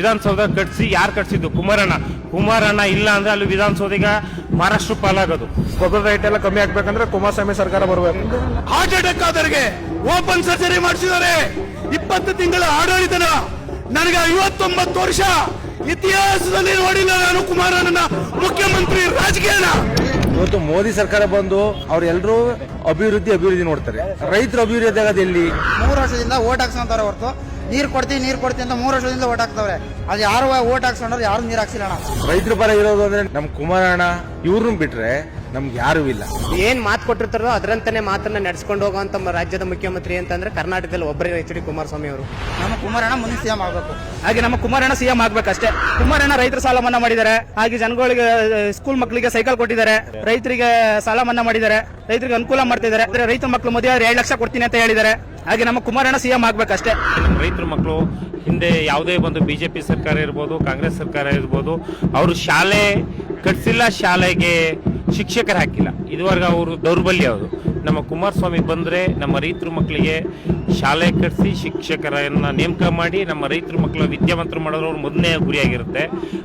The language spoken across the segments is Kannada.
ವಿಧಾನಸೌಧ ಕಟ್ಸಿ ಯಾರು ಕಟ್ಸಿದ್ದು? ಕುಮಾರಣ್ಣ. ಕುಮಾರಣ್ಣ ಇಲ್ಲ ಅಂದ್ರೆ ಅಲ್ಲಿ ವಿಧಾನಸೌಧಿಗ ಮಹಾರಾಷ್ಟ್ರ ಪಾಲಾಗೋದು. ಗೊಬ್ಬರ ರೇಟ್ ಎಲ್ಲ ಕಮ್ಮಿ ಆಗ್ಬೇಕಂದ್ರೆ ಕುಮಾರಸ್ವಾಮಿ ಸರ್ಕಾರ ಬರಬೇಕು. ಹಾರ್ಟ್ ಅಟ್ಯಾಕ್ ಆದವರಿಗೆ ಓಪನ್ ಸರ್ಜರಿ ಮಾಡಿಸಿದ್ದಾರೆ. ಇಪ್ಪತ್ತು ತಿಂಗಳ ಆಡಳಿತನ ನನಗೆ ಐವತ್ತೊಂಬತ್ತು ವರ್ಷ ಇತಿಹಾಸದಲ್ಲಿ ನೋಡಿಲ್ಲ ನಾನು ಕುಮಾರಣ್ಣನ ಮುಖ್ಯಮಂತ್ರಿ ರಾಜಕೀಯನ. ಇವತ್ತು ಮೋದಿ ಸರ್ಕಾರ ಬಂದು ಅವ್ರೆಲ್ಲರೂ ಅಭಿವೃದ್ಧಿ ಅಭಿವೃದ್ಧಿ ನೋಡ್ತಾರೆ. ರೈತರ ಅಭಿವೃದ್ಧಿ ಆಗೋದು ಎಲ್ಲಿ? ಮೂರು ವರ್ಷದಿಂದ ಓಟ್ ಹಾಕ್ಸ್ಕೊಂತಾರೆ ಹೊರತು ನೀರ್ ಕೊಡ್ತೀವಿ ನೀರು ಕೊಡ್ತೀವಿ ಅಂತ ಮೂರು ವರ್ಷದಿಂದ ಓಟ್ ಹಾಕ್ತವ್ರೆ. ಅದು ಯಾರು ಓಟ್ ಹಾಕ್ಸ್ಕೊಂಡ್ರೆ, ಯಾರು ನೀರು ಹಾಕ್ಸಿಲ್ಲ ರೈತರ ಪರ ಇರೋದು ಅಂದ್ರೆ ನಮ್ ಕುಮಾರಣ್ಣ, ಇವ್ರನ್ನ ಬಿಟ್ರೆ ನಮ್ಗೆ ಯಾರು ಇಲ್ಲ. ಏನ್ ಮಾತು ಕೊಟ್ಟಿರ್ತಾರೋ ಅದರಂತಾನೆ ಮಾತನ್ನ ನಡೆಸ್ಕೊಂಡು ಹೋಗುವಂತ ಮ- ರಾಜ್ಯದ ಮುಖ್ಯಮಂತ್ರಿ ಅಂತಂದ್ರೆ ಕರ್ನಾಟಕದಲ್ಲಿ ಒಬ್ಬರೇ ಎಚ್ ಡಿ ಕುಮಾರಸ್ವಾಮಿ ಅವರು. ನಮ್ಮ ಕುಮಾರಣ್ಣ ಮುಂದೆ ಸಿಎಂ ಆಗಬೇಕು. ಹಾಗೆ ನಮ್ಮ ಕುಮಾರಣ್ಣ ಸಿಎಂ ಆಗ್ಬೇಕಷ್ಟೇ. ಕುಮಾರಣ್ಣ ರೈತರ ಸಾಲ ಮನ್ನಾ ಮಾಡಿದ್ದಾರೆ. ಹಾಗೆ ಜನಗಳಿಗೆ ಸ್ಕೂಲ್ ಮಕ್ಕಳಿಗೆ ಸೈಕಲ್ ಕೊಟ್ಟಿದ್ದಾರೆ. ರೈತರಿಗೆ ಸಾಲ ಮನ್ನಾ ಮಾಡಿದ್ದಾರೆ. ರೈತರಿಗೆ ಅನುಕೂಲ ಮಾಡ್ತಿದ್ದಾರೆ ಅಂದ್ರೆ ರೈತ ಮಕ್ಕಳು ಮದುವೆ ಆದ್ರೆ ಎರಡು ಲಕ್ಷ ಕೊಡ್ತೀನಿ ಅಂತ ಹೇಳಿದ್ದಾರೆ. ಹಾಗೆ ನಮ್ಮ ಕುಮಾರಣ್ಣ ಸಿಎಂ ಆಗ್ಬೇಕಷ್ಟೇ. ನಮ್ಮ ರೈತರ ಮಕ್ಕಳು ಹಿಂದೆ ಯಾವುದೇ ಒಂದು ಬಿಜೆಪಿ ಸರ್ಕಾರ ಇರ್ಬೋದು ಕಾಂಗ್ರೆಸ್ ಸರ್ಕಾರ ಇರ್ಬೋದು ಅವರು ಶಾಲೆ ಕಟ್ಸಿಲ್ಲ ಶಾಲೆಗೆ ಶಿಕ್ಷಕರು ಹಾಕಿಲ್ಲ ಇದುವರೆಗೆ ಅವರು ದೌರ್ಬಲ್ಯ ಅವರು ನಮ್ಮ ಕುಮಾರಸ್ವಾಮಿ ಬಂದರೆ ನಮ್ಮ ರೈತರ ಮಕ್ಕಳಿಗೆ ಶಾಲೆ ಕಟ್ಟಿಸಿ ಶಿಕ್ಷಕರನ್ನು ನೇಮಕ ಮಾಡಿ ನಮ್ಮ ರೈತರ ಮಕ್ಕಳ ವಿದ್ಯಾವಂತರು ಮಾಡೋರು ಅವ್ರ ಮೊದಲನೇ ಗುರಿಯಾಗಿರುತ್ತೆ.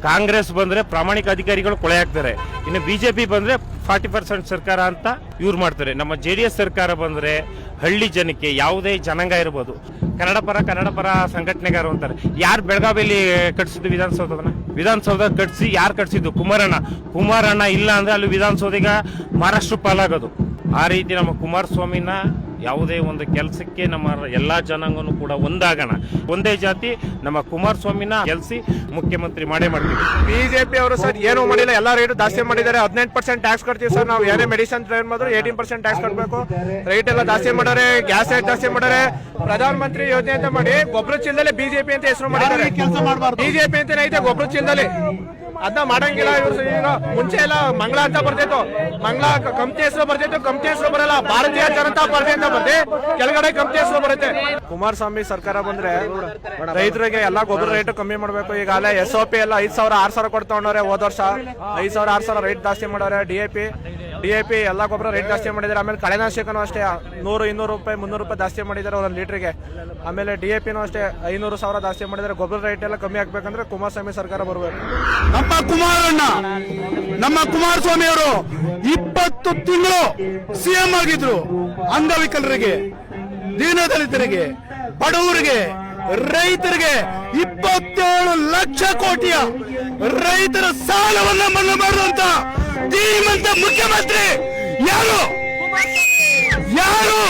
ಕಾಂಗ್ರೆಸ್ ಬಂದರೆ ಪ್ರಾಮಾಣಿಕ ಅಧಿಕಾರಿಗಳು ಕೊಳೆ ಹಾಕ್ತಾರೆ ಇನ್ನು ಪಿ ಬಂದರೆ ಫಾರ್ಟಿ ಪರ್ಸೆಂಟ್ ಸರ್ಕಾರ ಅಂತ ಇವ್ರು ಮಾಡ್ತಾರೆ. ನಮ್ಮ ಜೆ ಡಿ ಎಸ್ ಸರ್ಕಾರ ಬಂದರೆ ಹಳ್ಳಿ ಜನಕ್ಕೆ ಯಾವುದೇ ಜನಾಂಗ ಇರ್ಬೋದು. ಕನ್ನಡ ಪರ ಕನ್ನಡ ಪರ ಸಂಘಟನೆಗಾರರು ಅಂತಾರೆ. ಯಾರು ಬೆಳಗಾವಿಯಲ್ಲಿ ಕಟ್ಟಿಸಿದ್ದು ವಿಧಾನಸೌಧವನ್ನ? ವಿಧಾನಸೌಧ ಕಟ್ಸಿ, ಯಾರು ಕಟ್ಸಿದ್ದು? ಕುಮಾರಣ್ಣ. ಕುಮಾರಣ್ಣ ಇಲ್ಲ ಅಂದರೆ ಅಲ್ಲಿ ವಿಧಾನಸೌಧ ಈಗ ಮಹಾರಾಷ್ಟ್ರ ಪಾಲಾಗೋದು. ಆ ರೀತಿ ನಮ್ಮ ಕುಮಾರಸ್ವಾಮಿನ ಯಾವುದೇ ಒಂದು ಕೆಲಸಕ್ಕೆ ನಮ್ಮ ಎಲ್ಲಾ ಜನಾಂಗನೂ ಕೂಡ ಒಂದಾಗೋಣ. ಒಂದೇ ಜಾತಿ ನಮ್ಮ ಕುಮಾರಸ್ವಾಮಿನ ಗೆಲ್ಸಿ ಮುಖ್ಯಮಂತ್ರಿ ಮಾಡೇ ಮಾಡ್ತೀವಿ. ಬಿಜೆಪಿ ಅವರು ಸರ್ ಏನು ಮಾಡಿಲ್ಲ ಎಲ್ಲ ರೇಟ್ ಜಾಸ್ತಿ ಮಾಡಿದ್ದಾರೆ. ಹದಿನೆಂಟು ಪರ್ಸೆಂಟ್ ಟ್ಯಾಕ್ಸ್ ಕಟ್ತೀವಿ ಸರ್ ನಾವು. ಏನೇ ಮೆಡಿಸಿನ್ ಟ್ರೈನ್ ಮಾಡಿದ್ರು ಏಯ್ಟೀನ್ ಪರ್ಸೆಂಟ್ ಟ್ಯಾಕ್ಸ್ ಕಟ್ಟಬೇಕು ರೇಟ್ ಎಲ್ಲ ಜಾಸ್ತಿ ಮಾಡಾರೆ ಗ್ಯಾಸ್ ರೇಟ್ ಜಾಸ್ತಿ ಮಾಡಾರೆ ಪ್ರಧಾನ ಮಂತ್ರಿ ಯೋಜನೆ ಅಂತ ಮಾಡಿ ಗೊಬ್ಬರ ಚೀಲದಲ್ಲಿ ಬಿಜೆಪಿ ಅಂತ ಹೆಸರು ಮಾಡಿದ್ದಾರೆ. ಕೆಲಸ ಮಾಡಬಾರ್ದು? ಬಿಜೆಪಿ ಅಂತ ಐತೆ ಗೊಬ್ಬರ ಚೀಲದಲ್ಲಿ. ಅದನ್ನ ಮಾಡಂಗಿಲ್ಲ, ಇವ್ರು ಈಗ ಮುಂಚೆ ಎಲ್ಲ ಮಂಗಳ ಅಂತ ಬರ್ತಿತ್ತು. ಮಂಗಳ ಕಂಪ್ನಿ ಹೆಸರು ಬರ್ತಿತ್ತು ಕಂಪ್ನಿ ಹೆಸರು ಬರಲ್ಲ. ಭಾರತೀಯ ಜನತಾ ಪಾರ್ಟಿ ಅಂತ ಬರ್ತಿ ಕೆಳಗಡೆ ಕಂಪ್ನಿ ಹೆಸರು ಬರುತ್ತೆ. ಕುಮಾರಸ್ವಾಮಿ ಸರ್ಕಾರ ಬಂದ್ರೆ ರೈತರಿಗೆ ಎಲ್ಲಾ ಗೊಬ್ಬರ ರೇಟ್ ಕಮ್ಮಿ ಮಾಡ್ಬೇಕು. ಈಗ ಅಲ್ಲೇ ಎಸ್ ಒ ಪಿ ಎಲ್ಲ ಐದ್ ಸಾವಿರ, ಆರ್ ಸಾವಿರ ಕೊಡ್ತಾವ್ರೆ ಹೋದ ವರ್ಷ. ಐದ್ ಸಾವಿರ, ಆರ್ ಸಾವಿರ ರೇಟ್ ಜಾಸ್ತಿ ಮಾಡೋರೆ D A P D I P ಎಲ್ಲ ಗೊಬ್ಬರ ರೇಟ್ ಜಾಸ್ತಿ ಮಾಡಿದ್ದಾರೆ. ಆಮೇಲೆ ಕಳೆನಾಶಕನೂ ಅಷ್ಟೇ, ನೂರು, ಇನ್ನೂರು ರೂಪಾಯಿ, ಮುನ್ನೂರು ರೂಪಾಯಿ ಜಾಸ್ತಿ ಮಾಡಿದ್ದಾರೆ ಒಂದೊಂದು ಲೀಟ್ರಿಗೆ ಆಮೇಲೆ ಡಿ ಐ ಪಿನೂ ಅಷ್ಟೇ, ಐನೂರು ಸಾವಿರ ಜಾಸ್ತಿ ಮಾಡಿದ್ದಾರೆ. ಗೊಬ್ಬರ ರೇಟ್ ಎಲ್ಲ ಕಮ್ಮಿ ಆಗ್ಬೇಕಂದ್ರೆ ಕುಮಾರಸ್ವಾಮಿ ಸರ್ಕಾರ ಬರಬೇಕು. ನಮ್ಮ ಕುಮಾರಣ್ಣ, ನಮ್ಮ ಕುಮಾರಸ್ವಾಮಿ ಅವರು ಇಪ್ಪತ್ತು ತಿಂಗಳು ಸಿಎಂ ಆಗಿದ್ರು. ಅಂಗವಿಕಲರಿಗೆ, ದೀನದಲಿತರಿಗೆ, ಬಡವರಿಗೆ, ರೈತರಿಗೆ ಇಪ್ಪತ್ತೇಳು ಲಕ್ಷ ಕೋಟಿಯ ರೈತರ ಸಾಲವನ್ನ ಮನ್ನಾ ಮಾಡುವಂತ ಧೀಮಂತ ಮುಖ್ಯಮಂತ್ರಿ! ಯಾರು? ಯಾರು?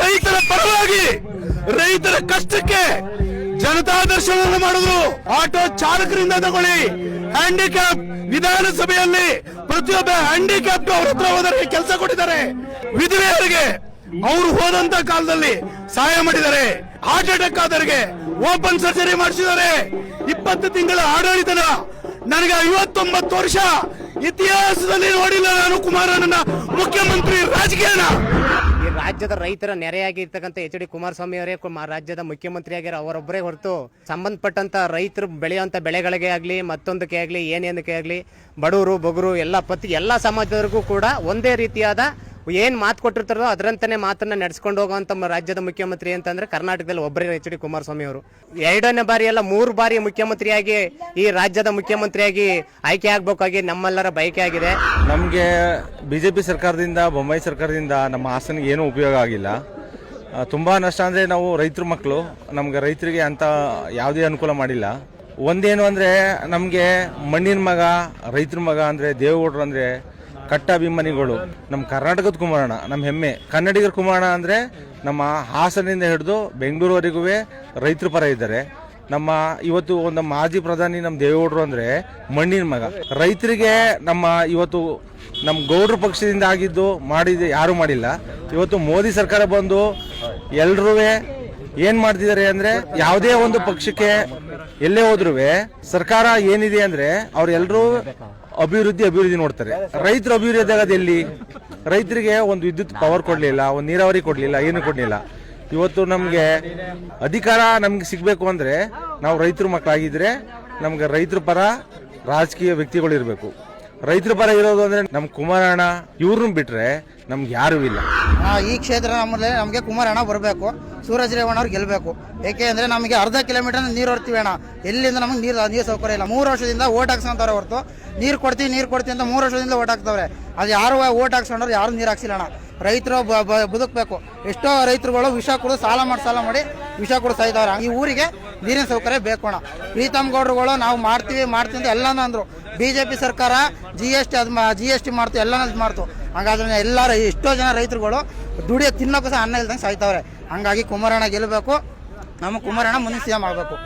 ರೈತರ ಪರವಾಗಿ, ರೈತರ ಕಷ್ಟಕ್ಕೆ ಜನತಾ ದರ್ಶನವನ್ನು ಮಾಡಿದ್ರು. ಆಟೋ ಚಾಲಕರಿಂದ ತಗೊಳ್ಳಿ. ಹ್ಯಾಂಡಿಕ್ಯಾಪ್ ವಿಧಾನಸಭೆಯಲ್ಲಿ ಪ್ರತಿಯೊಬ್ಬ ಹ್ಯಾಂಡಿಕ್ಯಾಪ್ ಅವ್ರ ಹತ್ರ ಹೋದರೆ ಕೆಲಸ ಕೊಟ್ಟಿದ್ದಾರೆ. ವಿಧವೆಯರಿಗೆ ಅವರು ಹೋದಂತ ಕಾಲದಲ್ಲಿ ಸಹಾಯ ಮಾಡಿದ್ದಾರೆ. ಹಾರ್ಟ್ ಅಟ್ಯಾಕ್ ಆದವರಿಗೆ ಓಪನ್ ಸರ್ಜರಿ ಮಾಡಿಸಿದ್ದಾರೆ. ಇಪ್ಪತ್ತು ತಿಂಗಳ ಆಡಳಿತನ ನನಗೆ ಐವತ್ತೊಂಬತ್ತು ವರ್ಷ ಇತಿಹಾಸದಲ್ಲಿ ನೋಡಿಲ್ಲ ನಾನು ಕುಮಾರಣ್ಣನ ಮುಖ್ಯಮಂತ್ರಿ ರಾಜಕೀಯನ. ಈ ರಾಜ್ಯದ ರೈತರ ನೆರೆಯಾಗಿರ್ತಕ್ಕಂಥ ಎಚ್ ಡಿ ಕುಮಾರಸ್ವಾಮಿ ಅವರೇ ರಾಜ್ಯದ ಮುಖ್ಯಮಂತ್ರಿ ಆಗಿರೋ ಅವರೊಬ್ಬರೇ ಹೊರತು ಸಂಬಂಧಪಟ್ಟಂತ ರೈತರು ಬೆಳೆಯುವಂತ ಬೆಳೆಗಳಿಗೆ ಆಗಲಿ, ಮತ್ತೊಂದಕ್ಕೆ ಆಗಲಿ, ಏನೇನಕ್ಕೆ ಆಗಲಿ, ಬಡವರು ಬೊಗರು ಎಲ್ಲ ಪತ್ತಿ ಎಲ್ಲ ಸಮಾಜದವರೆಗೂ ಕೂಡ ಒಂದೇ ರೀತಿಯಾದ ಏನ್ ಮಾತು ಕೊಟ್ಟಿರ್ತಾರೋ ಅದರಂತಾನೆ ಮಾತನ್ನ ನಡೆಸ್ಕೊಂಡು ಹೋಗುವಂತ ರಾಜ್ಯದ ಮುಖ್ಯಮಂತ್ರಿ ಅಂತಂದ್ರೆ ಕರ್ನಾಟಕದಲ್ಲಿ ಒಬ್ಬರೇ ಎಚ್ ಡಿ ಕುಮಾರಸ್ವಾಮಿ ಅವರು. ಎರಡನೇ ಬಾರಿ ಅಲ್ಲ, ಮೂರು ಬಾರಿ ಮುಖ್ಯಮಂತ್ರಿಯಾಗಿ ಈ ರಾಜ್ಯದ ಮುಖ್ಯಮಂತ್ರಿಯಾಗಿ ಆಯ್ಕೆ ಆಗ್ಬೇಕಾಗಿ ನಮ್ಮೆಲ್ಲರ ಬಯಕೆ ಆಗಿದೆ. ನಮಗೆ ಬಿಜೆಪಿ ಸರ್ಕಾರದಿಂದ ಬೊಂಬೈ ಸರ್ಕಾರದಿಂದ ನಮ್ಮ ಹಾಸನಿಗೆ ಏನು ಉಪಯೋಗ ಆಗಿಲ್ಲ. ತುಂಬಾ ನಷ್ಟ ಅಂದರೆ ನಾವು ರೈತರ ಮಕ್ಕಳು ನಮ್ಗೆ ರೈತರಿಗೆ ಅಂತ ಯಾವುದೇ ಅನುಕೂಲ ಮಾಡಿಲ್ಲ. ಒಂದೇನು ಅಂದ್ರೆ ನಮಗೆ ಮಣ್ಣಿನ ಮಗ, ರೈತರ ಮಗ ಅಂದ್ರೆ ದೇವೇಗೌಡರು ಅಂದ್ರೆ ಕಟ್ಟ ಅಭಿಮಾನಿಗಳು ನಮ್ಮ ಕರ್ನಾಟಕದ ಕುಮಾರಣ್ಣ ನಮ್ಮ ಹೆಮ್ಮೆ. ಕನ್ನಡಿಗರ ಕುಮಾರಣ್ಣ ಅಂದರೆ ನಮ್ಮ ಹಾಸನಿಂದ ಹಿಡಿದು ಬೆಂಗಳೂರುವರೆಗೂ ರೈತರ ಪರ ಇದ್ದಾರೆ. ನಮ್ಮ ಇವತ್ತು ಒಂದು ಮಾಜಿ ಪ್ರಧಾನಿ ನಮ್ಮ ದೇವೇಗೌಡರು ಅಂದರೆ ಮಣ್ಣಿನ ಮಗ. ರೈತರಿಗೆ ನಮ್ಮ ಇವತ್ತು ನಮ್ಮ ಗೌಡ್ರ ಪಕ್ಷದಿಂದ ಆಗಿದ್ದು ಮಾಡಿದ ಯಾರು ಮಾಡಿಲ್ಲ. ಇವತ್ತು ಮೋದಿ ಸರ್ಕಾರ ಬಂದು ಎಲ್ಲರೂ ಏನು ಮಾಡ್ತಿದ್ದಾರೆ ಅಂದ್ರೆ ಯಾವುದೇ ಒಂದು ಪಕ್ಷಕ್ಕೆ ಎಲ್ಲೇ ಹೋದ್ರೂ ಸರ್ಕಾರ ಏನಿದೆ ಅಂದ್ರೆ ಅವ್ರೆಲ್ರೂ ಅಭಿವೃದ್ಧಿ ಅಭಿವೃದ್ಧಿ ನೋಡ್ತಾರೆ. ರೈತರ ಅಭಿವೃದ್ಧಿ ಆಗೋದು ಎಲ್ಲಿ? ರೈತರಿಗೆ ಒಂದು ವಿದ್ಯುತ್ ಪವರ್ ಕೊಡ್ಲಿಲ್ಲ, ಒಂದು ನೀರಾವರಿ ಕೊಡ್ಲಿಲ್ಲ, ಏನು ಕೊಡ್ಲಿಲ್ಲ. ಇವತ್ತು ನಮಗೆ ಅಧಿಕಾರ ನಮ್ಗೆ ಸಿಗಬೇಕು ಅಂದ್ರೆ ನಾವು ರೈತರ ಮಕ್ಕಳಾಗಿದ್ರೆ ನಮ್ಗೆ ರೈತರ ಪರ ರಾಜಕೀಯ ವ್ಯಕ್ತಿಗಳು ಇರಬೇಕು. ರೈತರ ಪರ ಇರೋದು ಅಂದ್ರೆ ನಮ್ ಕುಮಾರಣ್ಣ, ಇವ್ರನ್ನ ಬಿಟ್ರೆ ನಮ್ಗೆ ಯಾರು ಇಲ್ಲ. ಈ ಕ್ಷೇತ್ರ ನಮ್ಮಲ್ಲಿ ನಮಗೆ ಕುಮಾರಣ್ಣ ಬರಬೇಕು ಸೂರಜ್ ರೇವಣ್ಣ ಅವ್ರು ಗೆಲ್ಲಬೇಕು ಅಂದ್ರೆ ನಮಗೆ ಅರ್ಧ ಕಿಲೋಮೀಟರ್ ನೀರು ಹೊರ್ತೀವಿ ಅಣ್ಣ. ಎಲ್ಲಿಂದ ನಮಗೆ ನೀರು ನೀರು ಸೌಕರ್ಯ ಇಲ್ಲ. ಮೂರು ವರ್ಷದಿಂದ ಓಟ್ ಹಾಕ್ಸ್ಕೊಂತಾರೆ ಹೊರತು. ನೀರು ಕೊಡ್ತೀವಿ ನೀರು ಕೊಡ್ತೀವಿ ಅಂತ ಮೂರು ವರ್ಷದಿಂದ ಓಟ್ ಹಾಕ್ತವ್ರೆ. ಅದು ಯಾರು ಓಟ್ ಹಾಕ್ಸ್ಕೊಂಡ್ರೆ ಯಾರು ನೀರು ಹಾಕ್ಸಿಲ್ಲ ಅಣ್ಣ. ರೈತರು ಬ- ಬ- ಬದುಕಬೇಕು. ಎಷ್ಟೋ ರೈತರುಗಳು ವಿಷ ಕುಡಿದು ಸಾಲ ಮಾಡಿ ಸಾಲ ಮಾಡಿ ವಿಷ ಕುಡಿದು ಇದ್ದಾರೆ ಈ ಊರಿಗೆ ನೀರಿನ ಸೌಕರ್ಯ ಬೇಕು ಅಣ್ಣ. ಪ್ರೀತಮ್ ಗೌಡ್ರುಗಳು ನಾವು ಮಾಡ್ತೀವಿ ಮಾಡ್ತೀವಿ ಅಂತ ಎಲ್ಲಾನು ಅಂದ್ರು. ಬಿಜೆಪಿ ಸರ್ಕಾರ ಜಿ ಎಸ್ ಟಿ ಅದು ಜಿ ಎಸ್ ಟಿ ಮಾಡ್ತು, ಎಲ್ಲನೂ ಮಾಡ್ತು. ಹಂಗಾದ್ರೆ ಎಲ್ಲಾರು ಎಷ್ಟೋ ಜನ ರೈತರುಗಳು ದುಡಿಯೋ ತಿನ್ನೋಕ್ಕೂ ಸಹ ಅನ್ನ ಇಲ್ದಂಗೆ ಸಾಯ್ತವ್ರೆ. ಹಂಗಾಗಿ ಕುಮಾರಣ್ಣ ಗೆಲ್ಲಬೇಕು ನಮ್ಮ ಕುಮಾರಣ್ಣ ಮುಂದಿನ ಸಿಎಂ ಆಗಬೇಕು.